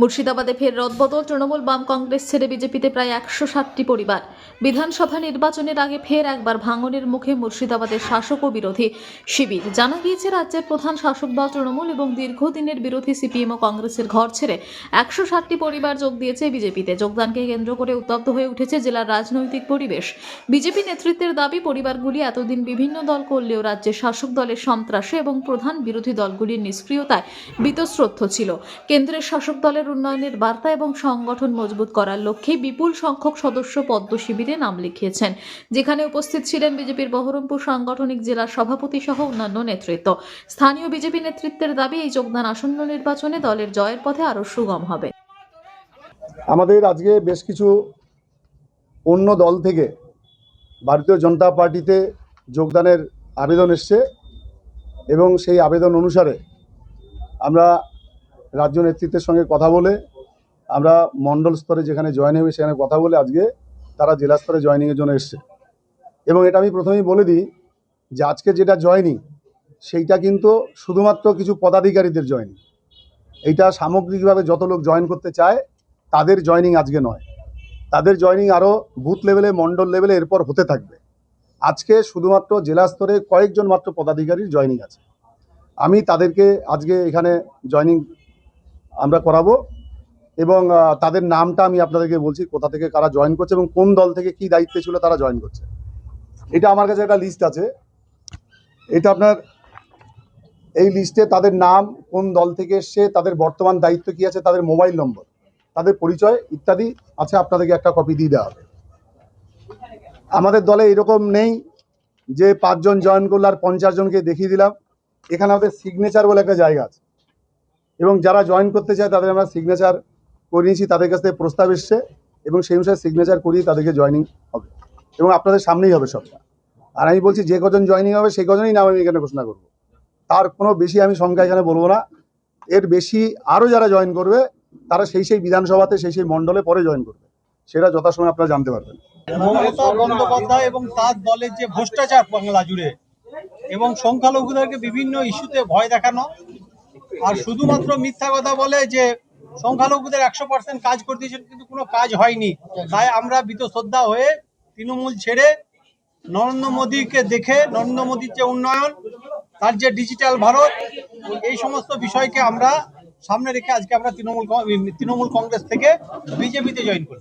মুর্শিদাবাদে ফের রদবদল। তৃণমূল বাম কংগ্রেস ছেড়ে বিজেপিতে প্রায় একশো ষাটটি পরিবার। বিধানসভা নির্বাচনের আগে ফের একবার ভাঙনের মুখে মুর্শিদাবাদের শাসক ও বিরোধী শিবির। জানা গিয়েছে, রাজ্যের প্রধান শাসক দল তৃণমূল এবং দীর্ঘদিনের বিরোধী সিপিএম ও কংগ্রেসের ঘর ছেড়ে একশো ষাটটি পরিবার যোগ দিয়েছে বিজেপিতে। যোগদানকে কেন্দ্র করে উত্তপ্ত হয়ে উঠেছে জেলার রাজনৈতিক পরিবেশ। বিজেপি নেতৃত্বের দাবি, পরিবারগুলি এতদিন বিভিন্ন দল করলেও রাজ্যের শাসক দলের সন্ত্রাসে এবং প্রধান বিরোধী দলগুলির নিষ্ক্রিয়তায় বীতশ্রদ্ধ ছিল। কেন্দ্রের শাসক দলের উন্নয়নের বার্তা এবং সংগঠন মজবুত করার লক্ষ্যে বিপুল সংখ্যক সদস্য পদ্ম শিবিরে নাম লিখিয়েছেন, যেখানে উপস্থিত ছিলেন বিজেপির বহরমপুর সাংগঠনিক জেলার সভাপতি সহ অন্যান্য নেতৃত্ব। স্থানীয় বিজেপি নেতৃত্বের দাবি, এই যোগদান আসন্ন নির্বাচনে দলের জয়ের পথে আরও সুগম হবে। আমাদের আজকে বেশ কিছু অন্য দল থেকে ভারতীয় জনতা পার্টিতে যোগদানের আবেদন এসছে এবং সেই আবেদন অনুসারে আমরা রাজ্য নেতৃত্বের সঙ্গে কথা বলে, আমরা মণ্ডল স্তরে যেখানে জয়েন হবে সেখানে কথা বলে আজকে তারা জেলা স্তরে জয়েনিংয়ের জন্য এসছে। এবং এটা আমি প্রথমেই বলে দিই যে আজকে যেটা জয়নিং সেইটা কিন্তু শুধুমাত্র কিছু পদাধিকারীদের জয়েনিং এইটা সামগ্রিকভাবে যত লোক জয়েন করতে চায়, তাদের জয়নিং আজকে নয়। তাদের জয়নিং আরও বুথ লেভেলে মণ্ডল লেভেলে এরপর হতে থাকবে। আজকে শুধুমাত্র জেলা স্তরে কয়েকজন মাত্র পদাধিকারীর জয়নিং আছে। আমি তাদেরকে আজকে এখানে জয়নিং আমরা করাবো। এবং তাদের নামটা আমি আপনাদেরকে বলছি, কোথা থেকে কারা জয়েন করছে এবং কোন দল থেকে কি দায়িত্বে ছিল তারা জয়েন করছে। এটা আমার কাছে একটা লিস্ট আছে। এটা আপনার, এই লিস্টে তাদের নাম, কোন দল থেকে এসছে, তাদের বর্তমান দায়িত্ব কি আছে, তাদের মোবাইল নম্বর তাদের পরিচয় ইত্যাদি আছে আপনাদেরকে একটা কপি দিয়ে দেওয়া হবে। আমাদের দলে এরকম নেই যে পাঁচজন জয়েন করলে আর পঞ্চাশ জনকে দেখিয়ে দিলাম। এখানে আমাদের সিগনেচার বলে একটা জায়গা আছে। এবং যারা জয়েন করতে চায় তাদের আমরা সিগনেচার করে নিয়েছি, তাদের কাছ থেকে প্রস্তাব এসছে এবং সেই অনুসারে সিগনেচার করিয়ে তাদেরকে জয়েনিং হবে এবং আপনাদের সামনেই হবে সবটা। আর আমি বলছি যে কজন জয়েনিং হবে সেই কজনই নাম আমি এখানে ঘোষণা করব। তার কোনো বেশি আমি সংখ্যা এখানে বলব না। এর বেশি আরও যারা জয়েন করবে, তারা সেই সেই বিধানসভাতে, সেই সেই মণ্ডলে পরে জয়েন করবে। সেটা যথাসময়ে আপনারা জানতে পারবেন। এবং তার দলের যে ভ্রষ্টাচার বাংলা জুড়ে এবং সংখ্যালঘুদেরকে বিভিন্ন ইস্যুতে ভয় দেখানো আর শুধুমাত্র মিথ্যা কথা বলে যে সংখ্যালঘুদের একশো পার্সেন্ট কাজ করে দিয়েছেন, কিন্তু কোনো কাজ হয়নি। তাই আমরা শ্রদ্ধা হয়ে তৃণমূল ছেড়ে নরেন্দ্র মোদীকে দেখে, নরেন্দ্র মোদীর যে উন্নয়ন, তার যে ডিজিটাল ভারত, এই সমস্ত বিষয়কে আমরা সামনে রেখে আজকে আমরা তৃণমূল তৃণমূল কংগ্রেস থেকে বিজেপিতে জয়েন করি